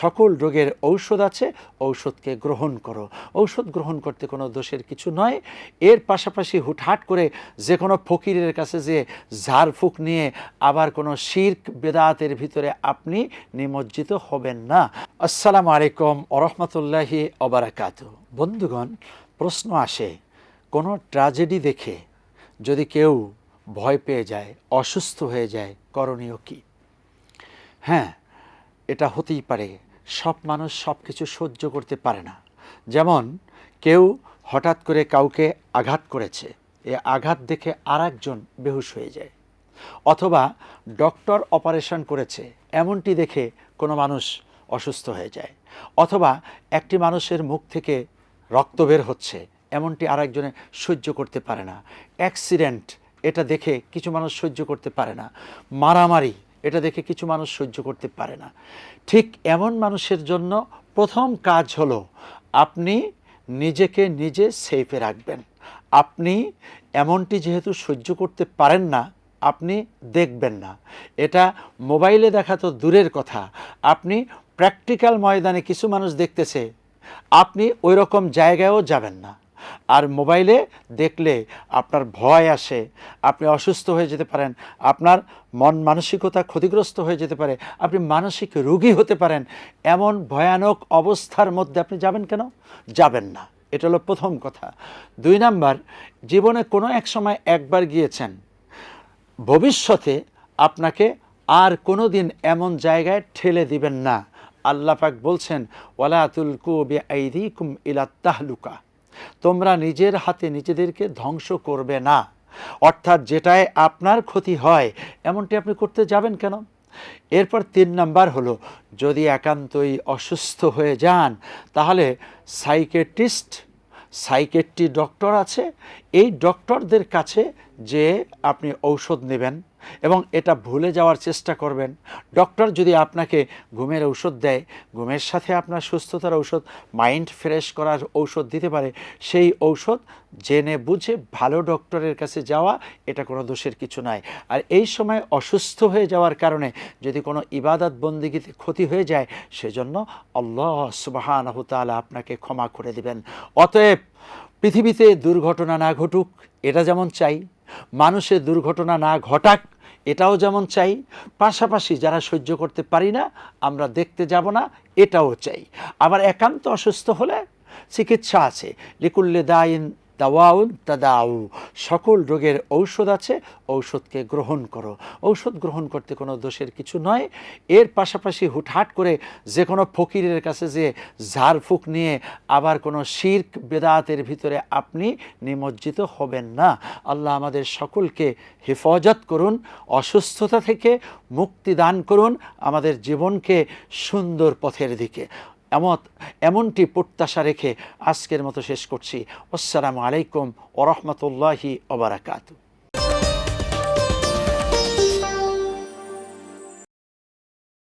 সকল রোগের ঔষধ আছে, ঔষধকে গ্রহণ করো। ঔষধ গ্রহণ করতে কোনো দোষের কিছু নয়। এর পাশাপাশি হুটহাট করে যে কোনো ফকিরের কাছে যে ঝাড়ফুঁক নিয়ে আবার কোনো শির্ক, বেদাতের ভিতরে আপনি নিমজ্জিত হবেন না। আসসালামু আলাইকুম ওরহমতুল্লাহি অবরাকাত বন্ধুগণ, প্রশ্ন আসে, কোনো ট্র্যাজেডি দেখে যদি কেউ ভয় পেয়ে যায়, অসুস্থ হয়ে যায়, করণীয় কী? হ্যাঁ এটা হতেই পারে। সব মানুষ সব কিছু সহ্য করতে পারে না। যেমন কেউ হঠাৎ করে কাউকে আঘাত করেছে, এ আঘাত দেখে আর একজন বেহুশ হয়ে যায়। অথবা ডক্টর অপারেশন করেছে, এমনটি দেখে কোনো মানুষ অসুস্থ হয়ে যায়। অথবা একটি মানুষের মুখ থেকে রক্ত বের হচ্ছে, এমনটি আর আরেকজনে সহ্য করতে পারে না। অ্যাক্সিডেন্ট, এটা দেখে কিছু মানুষ সহ্য করতে পারে না। মারামারি এটা দেখে কিছু মানুষ সহ্য করতে পারে না। ঠিক এমন মানুষের জন্য প্রথম কাজ হলো, আপনি নিজেকে নিজে সেফে রাখবেন। আপনি এমনটি যেহেতু সহ্য করতে পারেন না, আপনি দেখবেন না। এটা মোবাইলে দেখা তো দূরের কথা। আপনি প্র্যাকটিক্যাল ময়দানে কিছু মানুষ দেখতেছে, আপনি ওই রকম জায়গায়ও যাবেন না। আর মোবাইলে দেখলে আপনার ভয় আসে, আপনি অসুস্থ হয়ে যেতে পারেন, আপনার মন মানসিকতা ক্ষতিগ্রস্ত হয়ে যেতে পারে, আপনি মানসিক রোগী হতে পারেন, এমন ভয়ানক অবস্থার মধ্যে আপনি যাবেন কেন? যাবেন না। এটা হলো প্রথম কথা। দুই নাম্বার, জীবনে কোনো এক সময় একবার গিয়েছেন, ভবিষ্যতে আপনাকে আর কোনো দিন এমন জায়গায় ঠেলে দিবেন না। আল্লাহ পাক বলছেন ওয়ালাতুল কুবি আইদিকুম ইলা তাহলুকা। তোমরা নিজের হাতে নিজেদেরকে ধ্বংস করবে না। অর্থাৎ যেটায় আপনার ক্ষতি হয়, এমনটি আপনি করতে যাবেন কেন? এরপর তিন নাম্বার হলো, যদি একান্তই অসুস্থ হয়ে যান, তাহলে সাইকেট্রিস্ট সাইকেট্রি ডক্টর আছে। এই ডক্টরদের কাছে যে আপনি ঔষধ নেবেন এবং এটা ভুলে যাওয়ার চেষ্টা করবেন। ডক্টর যদি আপনাকে ঘুমের ঔষধ দেয়, ঘুমের সাথে আপনার সুস্থতার ঔষধ, মাইন্ড ফ্রেশ করার ঔষধ দিতে পারে, সেই ঔষধ জেনে বুঝে ভালো ডক্টরের কাছে যাওয়া, এটা কোনো দোষের কিছু নয় আর এই সময় অসুস্থ হয়ে যাওয়ার কারণে যদি কোনো ইবাদত বন্দিগিতে ক্ষতি হয়ে যায়, সেজন্য আল্লাহ সুবাহানহ তাআলা আপনাকে ক্ষমা করে দিবেন। অতএব পৃথিবীতে দুর্ঘটনা না ঘটুক, এটা যেমন চাই মানুষের দুর্ঘটনা না ঘটাক, এটাও যেমন চাই। পাশাপাশি যারা সহ্য করতে পারি না, আমরা দেখতে যাব না, এটাও চাই। আবার একান্ত অসুস্থ হলে চিকিৎসা আছে। লিকুল্লে দাইন দাওয়াউন তাদাউ। সকল রোগের ঔষধ আছে, ঔষধকে গ্রহণ করো। ঔষধ গ্রহণ করতে কোনো দোষের কিছু নয়। এর পাশাপাশি হুটহাট করে যে কোনো ফকিরের কাছে যে ঝাড়ফুঁক নিয়ে আবার কোনো শির্ক, বেদাতের ভিতরে আপনি নিমজ্জিত হবেন না। আল্লাহ আমাদের সকলকে হেফাজত করুন, অসুস্থতা থেকে মুক্তি দান করুন, আমাদের জীবনকে সুন্দর পথের দিকে। এমত এমনটি প্রত্যাশা রেখে আজকের মতো শেষ করছি। আসসালামু আলাইকুম ওরহমতুল্লাহি ওবরাকাতু